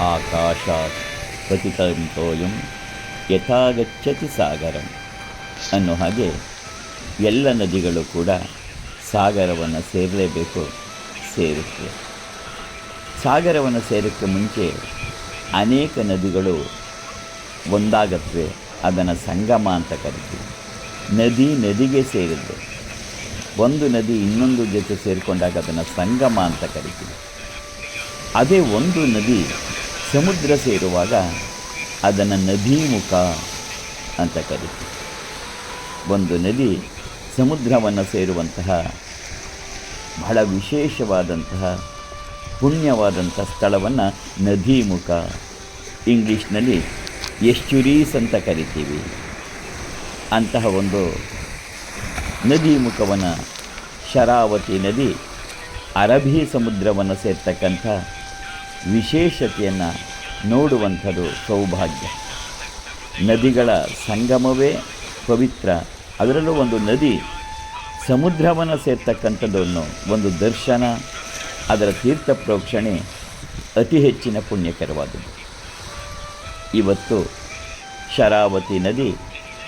ಆಕಾಶಾತ್ ಪ್ರತಿಕಂತೋಯಂ ಯಥಾಗಚ್ಚತಿ ಸಾಗರಂ ಅನ್ನೋ ಹಾಗೆ ಎಲ್ಲ ನದಿಗಳು ಕೂಡ ಸಾಗರವನ್ನು ಸೇರಲೇಬೇಕು, ಸೇರುತ್ತೆ. ಸಾಗರವನ್ನು ಸೇರೋಕ್ಕೆ ಮುಂಚೆ ಅನೇಕ ನದಿಗಳು ಒಂದಾಗತ್ವೆ, ಅದನ್ನು ಸಂಗಮ ಅಂತ ಕರಿತೀವಿ. ನದಿ ನದಿಗೆ ಸೇರಿದ್ದು. ಒಂದು ನದಿ ಇನ್ನೊಂದು ಜೊತೆ ಸೇರಿಕೊಂಡಾಗ ಅದನ್ನು ಸಂಗಮ ಅಂತ ಕರಿತೀವಿ. ಅದೇ ಒಂದು ನದಿ ಸಮುದ್ರ ಸೇರುವಾಗ ಅದನ್ನು ನದೀಮುಖ ಅಂತ ಕರಿತೀವಿ. ಒಂದು ನದಿ ಸಮುದ್ರವನ್ನು ಸೇರುವಂತಹ ಬಹಳ ವಿಶೇಷವಾದಂತಹ ಪುಣ್ಯವಾದಂಥ ಸ್ಥಳವನ್ನು ನದೀಮುಖ ಇಂಗ್ಲೀಷ್ನಲ್ಲಿ ಎಶ್ಚುರೀಸ್ ಅಂತ ಕರಿತೀವಿ. ಅಂತಹ ಒಂದು ನದೀಮುಖವನ್ನು ಶರಾವತಿ ನದಿ ಅರಬ್ಬಿ ಸಮುದ್ರವನ್ನು ಸೇರ್ತಕ್ಕಂಥ ವಿಶೇಷತೆಯನ್ನು ನೋಡುವಂಥದ್ದು ಸೌಭಾಗ್ಯ. ನದಿಗಳ ಸಂಗಮವೇ ಪವಿತ್ರ. ಅದರಲ್ಲೂ ಒಂದು ನದಿ ಸಮುದ್ರವನ್ನು ಸೇರ್ತಕ್ಕಂಥದ್ದನ್ನು ಒಂದು ದರ್ಶನ, ಅದರ ತೀರ್ಥ ಪ್ರೋಕ್ಷಣೆ ಅತಿ ಹೆಚ್ಚಿನ ಪುಣ್ಯಕರವಾದದ್ದು. ಇವತ್ತು ಶರಾವತಿ ನದಿ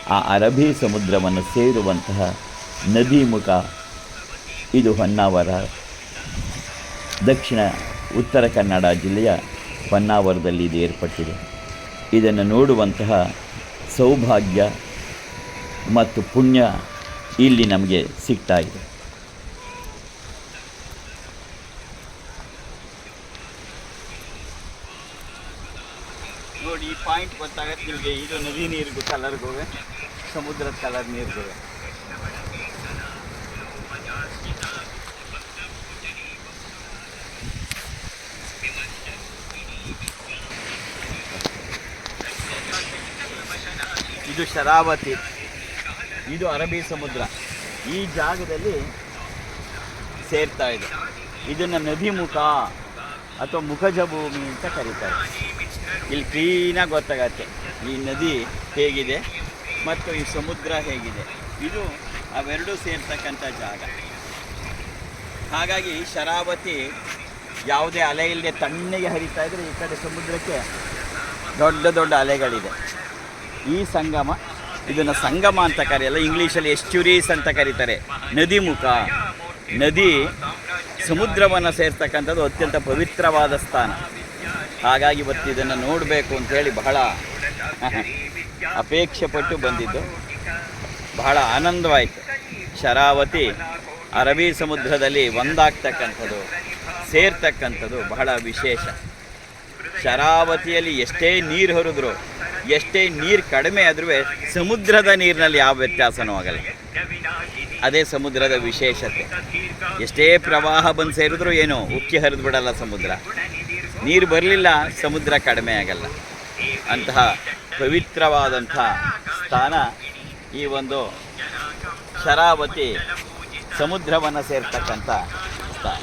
ಆ ಅರಬಿ ಸಮುದ್ರವನ್ನು ಸೇರುವಂತಹ ನದಿ ಮುಖ, ಇದು ಹೊನ್ನಾವರ, ದಕ್ಷಿಣ ಉತ್ತರ ಕನ್ನಡ ಜಿಲ್ಲೆಯ ಹೊನ್ನಾವರದಲ್ಲಿ ಇದು ಏರ್ಪಟ್ಟಿದೆ. ಇದನ್ನು ನೋಡುವಂತಹ ಸೌಭಾಗ್ಯ ಮತ್ತು ಪುಣ್ಯ ಇಲ್ಲಿ ನಮಗೆ ಸಿಗ್ತಾ ಇದೆ. ನೋಡಿ ಪಾಯಿಂಟ್ ಗೊತ್ತಾಗತ್ತೆ ನಿಮಗೆ. ಇದು ನದಿ ನೀರಿಗೂ ಕಲರ್ಗೋವೆ ಸಮುದ್ರದ ಕಲರ್ ನೀರಿಗೋವೆ ಇದು ಶರಾವತಿ, ಇದು ಅರಬ್ಬಿ ಸಮುದ್ರ. ಈ ಜಾಗದಲ್ಲಿ ಸೇರ್ತಾ ಇದೆ. ಇದನ್ನು ನದಿ ಮುಖ ಅಥವಾ ಮುಖಜ ಭೂಮಿ ಅಂತ ಕರೀತಾರೆ. ಇಲ್ಲಿ ಕ್ಲೀನಾಗಿ ಗೊತ್ತಾಗತ್ತೆ. ಈ ನದಿ ಹೇಗಿದೆ ಮತ್ತು ಈ ಸಮುದ್ರ ಹೇಗಿದೆ. ಇದು ಅವೆರಡೂ ಸೇರ್ತಕ್ಕಂಥ ಜಾಗ. ಹಾಗಾಗಿ ಶರಾವತಿ ಯಾವುದೇ ಅಲೆ ಇಲ್ಲದೆ ತಣ್ಣಗೆ ಹರಿತಾ ಇದ್ರೆ ಈ ಕಡೆ ಸಮುದ್ರಕ್ಕೆ ದೊಡ್ಡ ದೊಡ್ಡ ಅಲೆಗಳಿದೆ. ಈ ಸಂಗಮ, ಇದನ್ನು ಸಂಗಮ ಅಂತ ಕರೆಯಲ್ಲ, ಇಂಗ್ಲೀಷಲ್ಲಿ ಎಸ್ಚುರೀಸ್ ಅಂತ ಕರೀತಾರೆ. ನದಿ ಮುಖ. ನದಿ ಸಮುದ್ರವನ್ನು ಸೇರ್ತಕ್ಕಂಥದ್ದು ಅತ್ಯಂತ ಪವಿತ್ರವಾದ ಸ್ಥಾನ. ಹಾಗಾಗಿ ಇವತ್ತು ಇದನ್ನು ನೋಡಬೇಕು ಅಂತೇಳಿ ಬಹಳ ಅಪೇಕ್ಷೆ ಪಟ್ಟು ಬಂದಿದ್ದು. ಬಹಳ ಆನಂದವಾಯಿತು. ಶರಾವತಿ, ಅರಬ್ಬಿ ಸಮುದ್ರದಲ್ಲಿ ಒಂದಾಗ್ತಕ್ಕಂಥದ್ದು, ಸೇರ್ತಕ್ಕಂಥದ್ದು ಬಹಳ ವಿಶೇಷ. ಶರಾವತಿಯಲ್ಲಿ ಎಷ್ಟೇ ನೀರು ಹರಿದ್ರು, ಎಷ್ಟೇ ನೀರು ಕಡಿಮೆ ಆದ್ರೂ ಸಮುದ್ರದ ನೀರಿನಲ್ಲಿ ಯಾವ ವ್ಯತ್ಯಾಸನೂ ಆಗಲ್ಲ. ಅದೇ ಸಮುದ್ರದ ವಿಶೇಷತೆ. ಎಷ್ಟೇ ಪ್ರವಾಹ ಬಂದು ಸೇರಿದ್ರು ಏನು, ಉಕ್ಕಿ ಹರಿದು ಬಿಡಲ್ಲ ಸಮುದ್ರ. ನೀರು ಬರಲಿಲ್ಲ, ಸಮುದ್ರ ಕಡಿಮೆ ಆಗಲ್ಲ. ಅಂತಹ ಪವಿತ್ರವಾದಂಥ ಸ್ಥಾನ ಈ ಒಂದು ಶರಾವತಿ ಸಮುದ್ರವನ್ನು ಸೇರ್ತಕ್ಕಂಥ ಸ್ಥಾನ.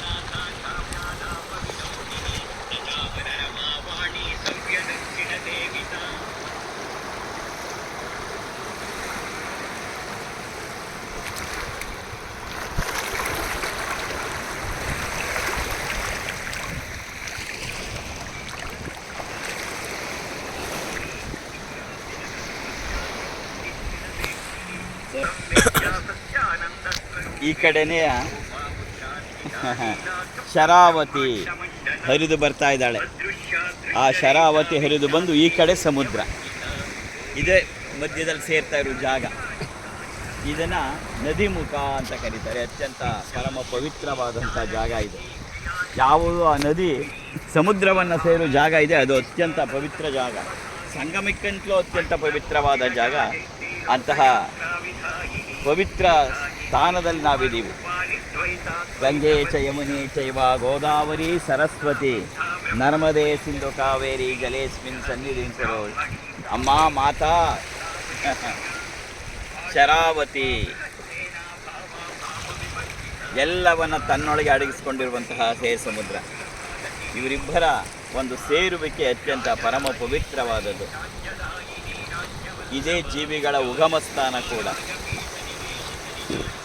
ಈ ಕಡೆನೇ ಶರಾವತಿ ಹರಿದು ಬರ್ತಾ ಇದ್ದಾಳೆ. ಆ ಶರಾವತಿ ಹರಿದು ಬಂದು ಈ ಕಡೆ ಸಮುದ್ರ. ಇದೇ ಮಧ್ಯದಲ್ಲಿ ಸೇರ್ತಾ ಇರೋ ಜಾಗ. ಇದನ್ನು ನದಿಮುಖ ಅಂತ ಕರೀತಾರೆ. ಅತ್ಯಂತ ಪರಮ ಪವಿತ್ರವಾದಂಥ ಜಾಗ ಇದು. ಯಾವುದು ಆ ನದಿ ಸಮುದ್ರವನ್ನು ಸೇರೋ ಜಾಗ ಇದೆ. ಅದು ಅತ್ಯಂತ ಪವಿತ್ರ ಜಾಗ. ಸಂಗಮಕ್ಕಂತಲೂ ಅತ್ಯಂತ ಪವಿತ್ರವಾದ ಜಾಗ ಅಂತಹ ಪವಿತ್ರ ಸ್ಥಾನದಲ್ಲಿ ನಾವಿದ್ದೀವಿ. ಗಂಗೆ ಚ ಯಮುನಿ ಚೈವ ಗೋದಾವರಿ ಸರಸ್ವತಿ ನರ್ಮದೆ ಸಿಂಧು ಕಾವೇರಿ ಜಲೇಸ್ಮಿನ್ ಸನ್ನಿಧಿ ಅಮ್ಮ, ಮಾತಾ, ಶರಾವತಿ. ಎಲ್ಲವನ್ನ ತನ್ನೊಳಗೆ ಅಡಗಿಸಿಕೊಂಡಿರುವಂತಹ ಹೇ ಸಮುದ್ರ. ಇವರಿಬ್ಬರ ಒಂದು ಸೇರುವಿಕೆ ಅತ್ಯಂತ ಪರಮ ಪವಿತ್ರವಾದದ್ದು. ಇದೇ ಜೀವಿಗಳ ಉಗಮ ಸ್ಥಾನ ಕೂಡ.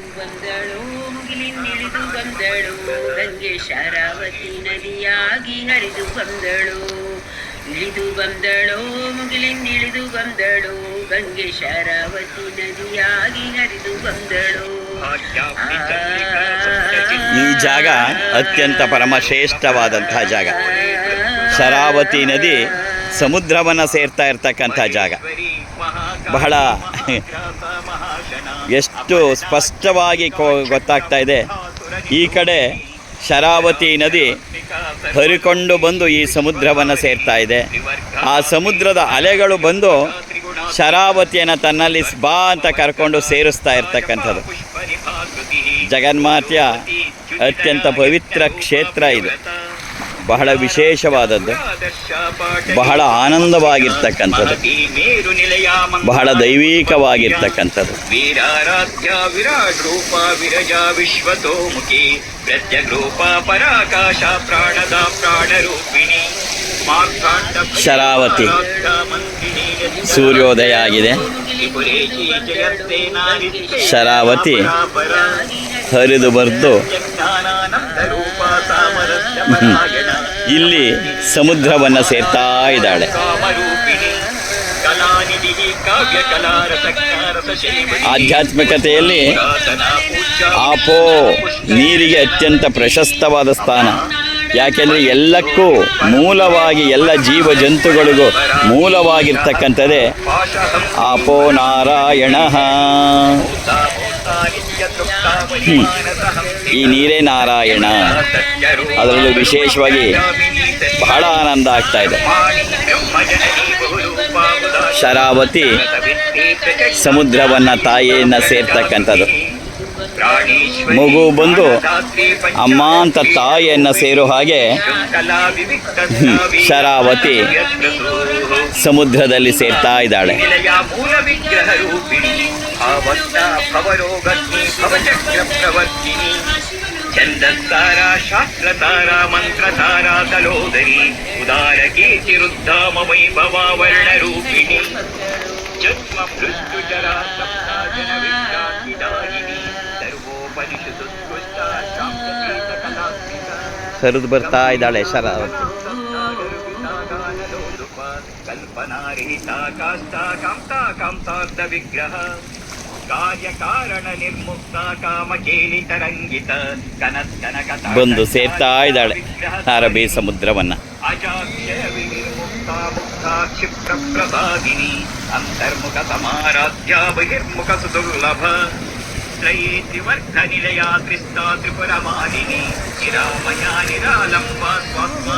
ಬಂದಳು ಮುಗಿಲಿನಿಳಿದು ಬಂದಳು. ಗಂಗೆ ಶರಾವತಿ ನದಿಯಾಗಿ ಹರಿದು ಬಂದಳು. ಇಳಿದು ಬಂದಳು ಮುಗಿಲಿನಿಳಿದು ಬಂದಳು. ಗಂಗೆ ಶರಾವತಿ ನದಿಯಾಗಿ ಹರಿದು ಬಂದಳು. ಈ ಜಾಗ ಅತ್ಯಂತ ಪರಮಶ್ರೇಷ್ಠವಾದಂತಹ ಜಾಗ. ಶರಾವತಿ ನದಿ ಸಮುದ್ರವನ್ನು ಸೇರ್ತಾ ಇರ್ತಕ್ಕಂಥ ಜಾಗ. ಬಹಳ ಎಷ್ಟು ಸ್ಪಷ್ಟವಾಗಿ ಗೊತ್ತಾಗ್ತಾ ಇದೆ. ಈ ಕಡೆ ಶರಾವತಿ ನದಿ ಹರಿಕೊಂಡು ಬಂದು ಈ ಸಮುದ್ರವನ್ನು ಸೇರ್ತಾ ಇದೆ. ಆ ಸಮುದ್ರದ ಅಲೆಗಳು ಬಂದು ಶರಾವತಿಯನ್ನು ತನ್ನಲ್ಲಿ ಬಾ ಅಂತ ಕರ್ಕೊಂಡು ಸೇರಿಸ್ತಾ ಇರ್ತಕ್ಕಂಥದ್ದು. ಜಗನ್ಮಾತ್ಯ ಅತ್ಯಂತ ಪವಿತ್ರ ಕ್ಷೇತ್ರ ಇದು. ಬಹಳ ವಿಶೇಷವಾದದ್ದು. ಬಹಳ ಆನಂದವಾಗಿರ್ತಕ್ಕಂಥದ್ದು. ಬಹಳ ದೈವಿಕವಾಗಿರ್ತಕ್ಕಂಥದ್ದು. ವೀರಾರಾಧ್ಯ ವಿರಾಟ್ ರೂಪ ವಿರಜಾ ವಿಶ್ವತೋಮುಖಿ ಪ್ರತ್ಯಗ್ರೂಪ ಪರಾಕಾಶ ಪ್ರಾಣದ ಪ್ರಾಣರೂಪಿಣಿ ಶರಾವತಿ. ಸೂರ್ಯೋದಯ ಆಗಿದೆ ಶರಾವತಿ ಹರಿದು ಬರೆದು ಇಲ್ಲಿ ಸಮುದ್ರವನ್ನು ಸೇರ್ತಾ ಇದ್ದಾಳೆ. ಆಧ್ಯಾತ್ಮಿಕತೆಯಲ್ಲಿ ಆಪೋ ನೀರಿಗೆ ಅತ್ಯಂತ ಪ್ರಶಸ್ತವಾದ ಸ್ಥಾನ. ಯಾಕೆಂದರೆ ಎಲ್ಲಕ್ಕೂ ಮೂಲವಾಗಿ ಎಲ್ಲ ಜೀವ ಜಂತುಗಳಿಗೂ ಮೂಲವಾಗಿರ್ತಕ್ಕಂಥದ್ದೇ ಆಪೋ ನಾರಾಯಣ. ಈ ನೀರೇ ನಾರಾಯಣ. ಅದರಲ್ಲೂ ವಿಶೇಷವಾಗಿ ಬಹಳ ಆನಂದ ಆಗ್ತಾ ಇದೆ. ಶರಾವತಿ ಸಮುದ್ರವನ್ನು ತಾಯಿಯನ್ನ ಸೇರ್ತಕ್ಕಂಥದ್ದು. ಮಗು ಬಂದು ಅಮ್ಮ ಅಂತ ತಾಯಿಯನ್ನು ಸೇರೋ ಹಾಗೆ ಶರಾವತಿ ಸಮುದ್ರದಲ್ಲಿ ಸೇರ್ತಾ ಇದ್ದಾಳೆ. ನಿಲಯ ಮೂಲ ವಿಗ್ರಹ ಮಂತ್ರ ತಾರಾ ಛಂದಸ್ತಾರ ತಲೋದರಿ ಉದಾರ ಕೀರ್ತಿರುದ್ಧಾಮ ವೈಭವ ವರ್ಣ ರೂಪಿಣಿ. ಜನ್ಮ ಮೃತ್ಯು ಜರ ಸಪ್ತಾಜನ ವಿಭ್ರಾಂತಿದಾಯಿನಿ ಹರಿದು ಬರ್ತಾ ಇದ್ದಾಳೆ ಶರಾವತಿ ವಿಗ್ರಹ. ಬಂದು ಸೇರ್ತಾ ಇದ್ದಾಳೆ ಅರಬಿ ಸಮುದ್ರವನ್ನ. ಕ್ಷಿಪ್ರ ಪ್ರಸಾದಿನಿ ಅಂತರ್ಮುಖ ಸಮಾರಾಧ್ಯ ಬಹಿರ್ಮುಖ ಸುದುರ್ಲಭ. త్రయీ త్రివర్గ నిలయా క్రిస్తా త్రిపురమాలిని నిరామయా నిరాలంబ స్వాత్మా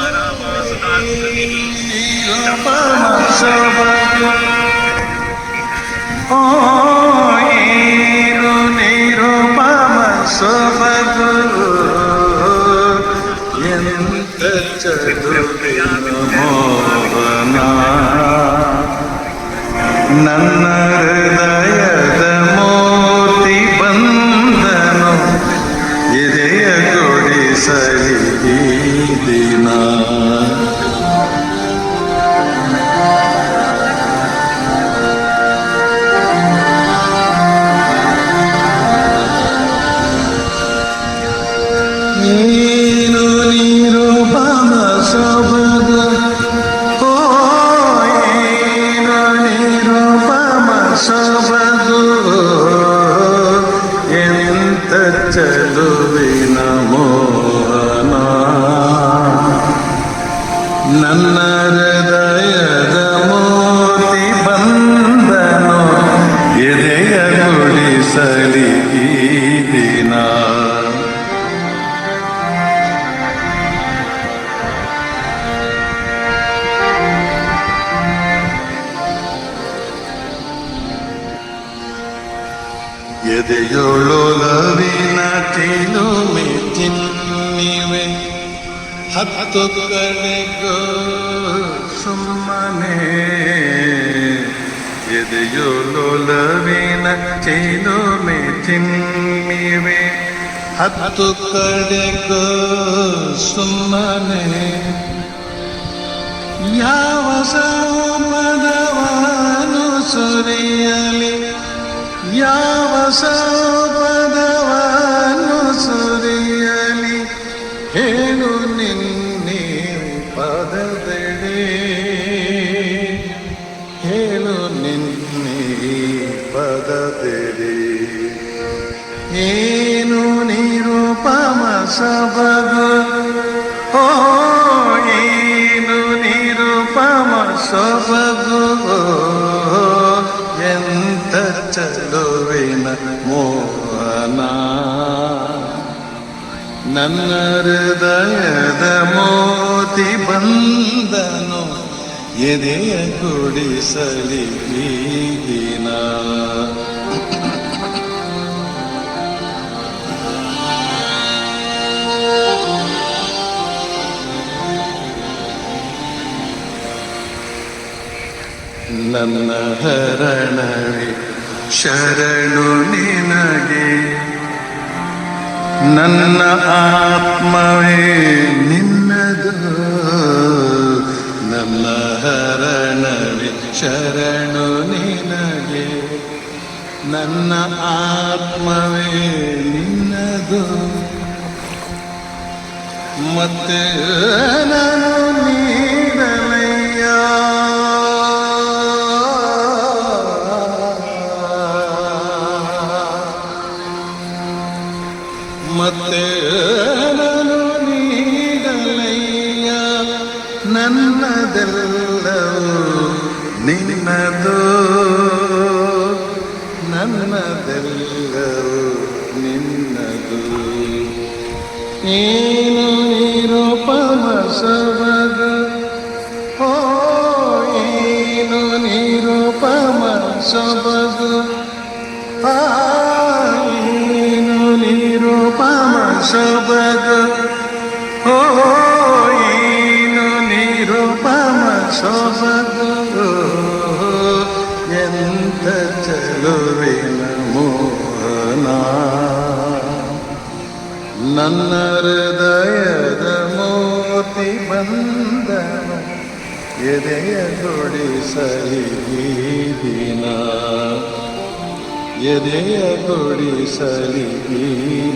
ನನ್ನ ಹೃದಯದ ಮೂರ್ತಿ ಬಂದನು ಎದೆಯ ಗುಡಿಸಲಿ ಈ ದಿನ ಎದೆಯೊಳು ಲವಿನ ತಿಳುಮೆ ತಿನ್ನಿವೆ হাত করে গো সম্মানে എതയോ ലവീന ചെയ്തു മേറ്റിന്മീവേ ഹത്തു കടകോ സുമനെ യാവസോപദവാനു സുരിയലി യാവസോപദവ ನಿರೂಪಮ ಸಬಗು. ಓ ಏನು ಸಬಗು ಸೊಬಗು. ಎಂತ ಚಲುವಿನ ಮೋಹನ. ನನ್ನ ಹೃದಯದ ಮೋತಿ ಬಂದನು, ಎದೆಯ ಗುಡಿಸಲಿ ಈಗಿನ ನನ್ನ ಹರಣವೇ, ಶರಣು ನಿನಗೆ. ನನ್ನ ಆತ್ಮವೇ ನಿನ್ನದು, ನನ್ನ ಹರಣವೇ, ಶರಣು ನಿನಗೆ. ನನ್ನ ಆತ್ಮವೇ ನಿನ್ನದು. ಮತ್ತೆ ನಾನು ನೀಡಲಯ್ಯ. ನನ್ನದೆಲ್ಲವೂ ನಿನ್ನದು. ನನ್ನದೆಲ್ಲವೂ ನಿನ್ನದು. ಏನು ನಿರೂಪಮ ಸಬಗ ಓ ಏನು ನಿರೂಪಮ ಸಬಗು ಆ, ಏನು ನಿರೂಪಮ ಸಬಗು ಎದೆಯ ಗುಡಿಸಲಿ ಈ ದಿನ ಎದೆಯ ಗುಡಿಸಲಿ ಈ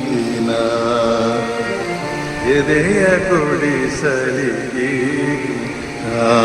ದಿನ ಎದೆಯ ದಿನ. ಆ